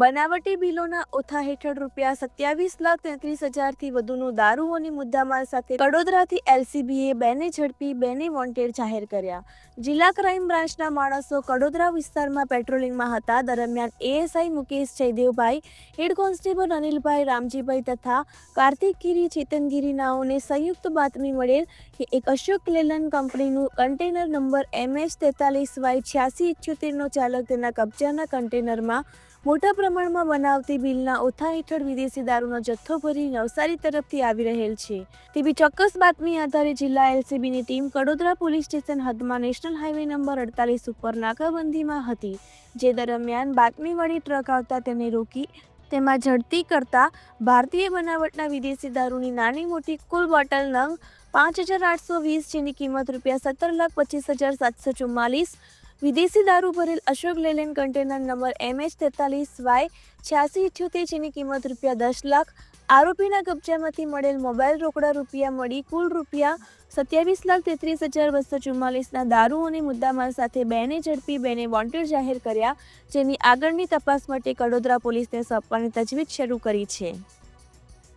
બનાવટી બિલોના ઓથા હેઠળ રૂપિયા સત્યાવીસ લાખ તેત્રીસ હજારથી વધુનો દારૂઓની મુદ્દામાલ સાથે કડોદરાથી એલસીબીએ બેને ઝડપી, બેને વોન્ટેડ જાહેર કર્યા. જિલ્લા ક્રાઇમ બ્રાન્ચના માણસો કડોદરા વિસ્તારમાં પેટ્રોલિંગમાં હતા. દરમિયાન ASI Mukesh Jaydevbhai, head constable Anilbhai Ramjibhai તથા કાર્તિક ગીરી ચેતન નાઓને સંયુક્ત બાતમી મળેલ કે એક અશોક લેલન કંપનીનું કન્ટેનર નંબર એમએચ તેતાલીસ વાય છ્યાસી ઇઠ્યોતેરનો ચાલક તેના કબજાના કન્ટેનરમાં મોટા પ્રમાણમાં બનાવતી બિલના ઓથા હેઠળ વિદેશી દારૂનો જથ્થો ભરી નવસારી તરફથી આવી રહેલ છે. તેવી ચોક્કસ બાતમી આધારે જિલ્લા એલસીબીની ટીમ કડોદરા પોલીસ સ્ટેશન હદમાં નેશનલ હાઈવે નંબર અડતાલીસ ઉપર નાકાબંધીમાં હતી, જે દરમિયાન બાતમીવાળી ટ્રક આવતા તેને રોકી, તેમાં ઝડપી કરતા ભારતીય બનાવટના વિદેશી દારૂની નાની મોટી કુલ બોટલ નંગ પાંચ હજાર આઠસો વીસ જેની કિંમત રૂપિયા સત્તર લાખ પચીસ હજાર સાતસો ચુમ્માલીસ વિદેશી દારૂ ભરેલ Ashok Leyland container number MH તેતાલીસ વાય છ્યાસી ઇઠ્યોતેર જેની કિંમત રૂપિયા દસ લાખ આરોપીના કબજામાંથી મળેલ મોબાઈલ રોકડા રૂપિયા મળી કુલ રૂપિયા સત્યાવીસ લાખ તેત્રીસ હજાર બસો ચુમ્માલીસના દારૂઓની મુદ્દામાલ સાથે બેને ઝડપી, બેને વોન્ટેડ જાહેર કર્યા, જેની આગળની તપાસ માટે કડોદરા પોલીસને સોંપવાની તજવીજ શરૂ કરી છે.